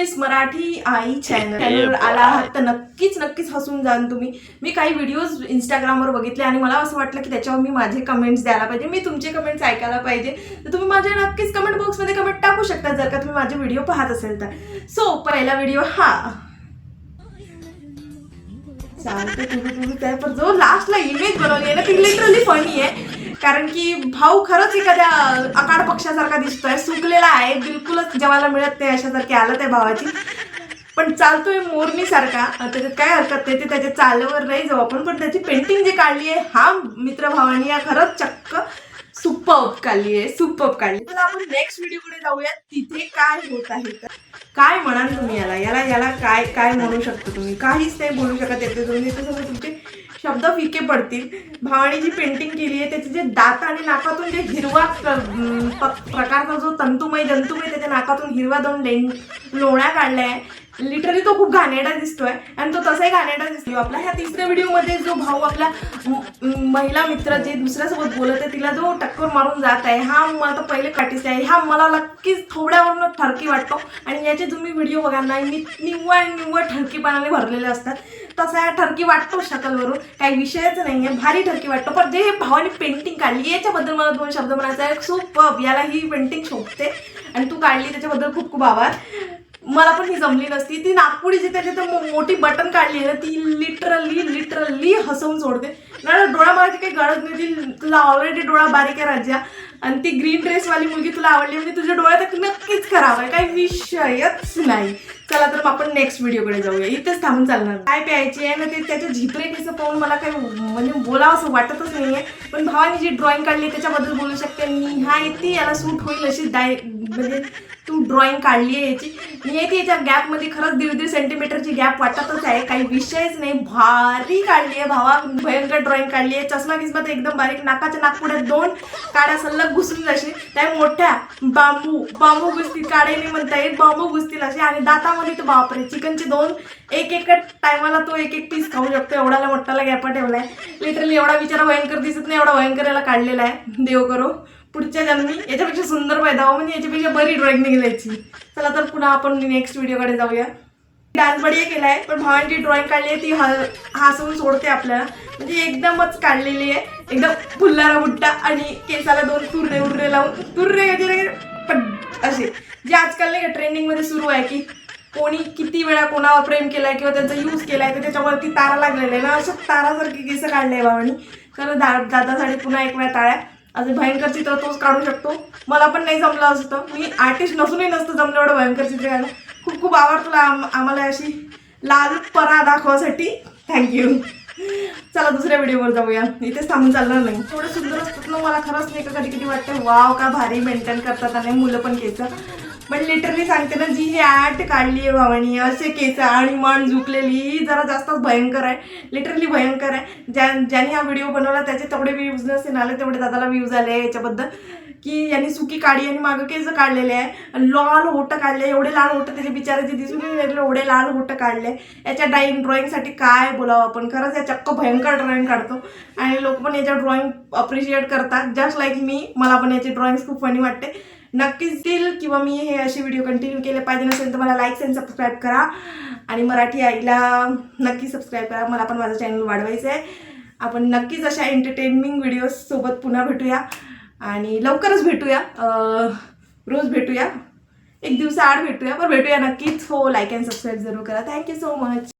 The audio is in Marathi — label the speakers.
Speaker 1: मिस मराठी आई चॅनल आला आहात तर नक्कीच नक्कीच हसून जाल तुम्ही. मी काही व्हिडिओज इंस्टाग्रामवर बघितले आणि मला असं वाटलं की त्याच्यावर मी माझे कमेंट्स द्यायला पाहिजे मी तुमचे कमेंट्स ऐकायला पाहिजे. तर तुम्ही माझे नक्कीच कमेंट बॉक्समध्ये कमेंट टाकू शकता जर का तुम्ही माझे व्हिडिओ पाहत असेल तर. सो पहिला व्हिडिओ हा. चालते तुझं तुझं त्या पण जो लास्टला इमेज बनवली आहे ना ती लिटरली फनी आहे. कारण की भाऊ खरंच एखाद्या अकाड पक्षासारखा दिसतोय सुकलेला आहे बिलकुलच जेवायला मिळत नाही अशासारखी आलं त्या भावाची. पण चालतोय मोरणीसारखा. त्याच्यात काय हरकत नाही ते त्याच्या चालवर नाही जाऊ आपण पण त्याची पेंटिंग जी काढली आहे हा मित्र भावानी या खरंच चक्क सुपअप काढली आहे सुपअप काढली तर आपण नेक्स्ट व्हिडिओकडे जाऊया तिथे काय होत आहे तर. काय म्हणाल तुम्ही याला? याला याला काय काय म्हणू शकतो तुम्ही? काहीच नाही बोलू शकत येते तुम्ही. त्याच्यासमोर तुमचे शब्द फिके पडतील. भावानी जी पेंटिंग केली आहे त्याचे जे दात आणि नाकातून जे हिरवा प्रकारचा जो तंतुमय जंतुमय त्याच्या नाकातून हिरवा दोन लेन लोण्या काढल्या आहे. लिटरली तो खूप घाणेरडा दिसतोय. आणि तो तसाही घाणेरडा दिसतो आपला ह्या तिसऱ्या व्हिडिओमध्ये जो भाऊ आपला महिला मित्र जे दुसऱ्यासोबत बोलत आहे तिला जो टक्कर मारून जात आहे हा मला तर पहिले काटीस आहे. हा मला नक्कीच थोड्यावरून ठरकी वाटतो. आणि याचे तुम्ही व्हिडिओ बघा नाही मी निव्वळ निव्वळ ठरकीपणाने भरलेले असतात. तसा हा ठरकी वाटतो शकलवरून काही विषयच नाही आहे भारी ठरकी वाटतो. पण जे हे भावाने पेंटिंग काढली याच्याबद्दल मला दोन शब्द म्हणायचा आहे. सुप याला ही पेंटिंग शोभते. आणि तू काढली त्याच्याबद्दल खूप खूप आभार. मला पण ही जमली नसती. ती नागपुडी जी त्याची तर मो- मोठी बटन काढली आहे ना ती लिटरली लिटरली हसवून सोडते. ना डोळा मारायची काही गळत नाही. ती तुला ऑलरेडी डोळा बारीक आहे राज्या. आणि ती ग्रीन ड्रेसवाली मुलगी तुला आवडली म्हणजे तुझ्या डोळ्यात नक्कीच खराब आहे. काही विषयच नाही. चला तर मग आपण नेक्स्ट व्हिडिओकडे जाऊया. इथेच थांबून चालणार. काय प्यायची आहे ना ते त्याच्या झिपरे कसं पाहून मला काही म्हणजे बोलावं असं वाटतच नाही आहे पण भावाने जी ड्रॉइंग काढली त्याच्याबद्दल बोलू शकते. मी हा येते याला सूट होईल अशी डाय म्हणजे तू ड्रॉइंग काढली आहे याची. मी येते याच्या गॅपमध्ये खरंच दीड दीड सेंटीमीटरची गॅप वाटतच आहे. काही विषयच नाही. भारी काढली आहे भावा. भयंकर ड्रॉइंग काढली आहे. चष्मा किस्मा तर एकदम बारीक. नाकाच्या नागपुढ्यात दोन काड्या सल्लग घुसून जाशील त्या मोठ्या. बांबू. बांबू घुसतील काड्याने म्हणता येईल बांबू घुसतील असे. आणि दातामध्ये तर बापरे. चिकनचे दोन एक एक टायमाला तो एक एक पीस खाऊ शकतो. एवढाला मोठाला गॅपा ठेवलाय. लिटरली एवढा विचार भयंकर दिसत नाही. एवढा भयंकर याला काढलेला आहे. देव करो. पुढच्या जन्मी याच्यापेक्षा सुंदर पैदा हो म्हणजे याच्यापेक्षा बरी ड्रॉइंग निघायची चला तर पुन्हा आपण नेक्स्ट व्हिडिओकडे जाऊया. डान्स बढिया केलाय पण भावांची ड्रॉइंग काढली आहे ती हल हसवून सोडते आपल्याला. म्हणजे एकदमच काढलेली आहे. एकदम फुल्लारा बुट्टा आणि केसाला दोन तुर्रे उर्रे लावून तुर्रे वगैरे म्हणजे पण असे. जे आजकाल नाही का ट्रेंडिंगमध्ये सुरू आहे की कोणी किती वेळा कोणावर प्रेम केलाय किंवा त्यांचा यूज केलाय तर त्याच्यावरती तारा लागलेला आहे ना असं तारासारखी केसं काढले बाबांनी खरं दा दादासाठी पुन्हा एक वेळा ताळ्या अजून भयंकर चित्र तोच काढू शकतो. मला पण नाही जमलं असतं मी आर्टिस्ट नसूनही नसतं जमलं एवढं भयंकर चित्र काढलं खूप खूप आवड तुला आम- आम्हाला अशी लाल परा दाखवासाठी. थँक्यू चला दुसऱ्या व्हिडिओवर जाऊया. इथेच थांबून चालणार नाही. थोडं सुंदर असतात ना मला खरंच नाही का कधी कधी वाटतं वाव का भारी मेंटेन करतात आणि मुलं पण घ्यायचं. म्हणजे पण लिटरली सांगते ना जी ही आर्ट काढली आहे भावानी असे केस आणि मान झुकलेली ही जरा जास्तच भयंकर आहे. लिटरली भयंकर आहे. ज्या ज्याने हा व्हिडिओ बनवला त्याचे तेवढे व्ह्यूज नसेल आले तेवढे दादाला व्ह्यूज आले आहे याच्याबद्दल. की यांनी सुकी काढी आणि मागं केस काढलेले आहे. लाल होटं काढले एवढे लाल होटं त्याचे बिचाराचे दिसून नाही एवढे लाल होटं काढले. याच्या डाईंग ड्रॉइंगसाठी काय बोलावं आपण? खरंच या चक्क भयंकर ड्रॉइंग काढतो. आणि लोक पण याच्या ड्रॉइंग अप्रिशिएट करतात. जस्ट लाईक मी मला पण याची ड्रॉइंग खूप फनी वाटते. नक्कीच देईल किंवा मी हे असे व्हिडिओ कंटिन्यू केले पाहिजे नसेल तर मला लाईक अँड सबस्क्राईब करा. आणि मराठी आईला नक्की सबस्क्राईब करा. मला पण माझं चॅनल वाढवायचं आहे आपण नक्कीच अशा एंटरटेनमिंग व्हिडिओजसोबत पुन्हा भेटूया. आणि लवकरच भेटूया. रोज भेटूया. एक दिवसाआड भेटूया. पण भेटूया नक्कीच. हो लाईक अँड सबस्क्राईब जरूर करा. Thank you so much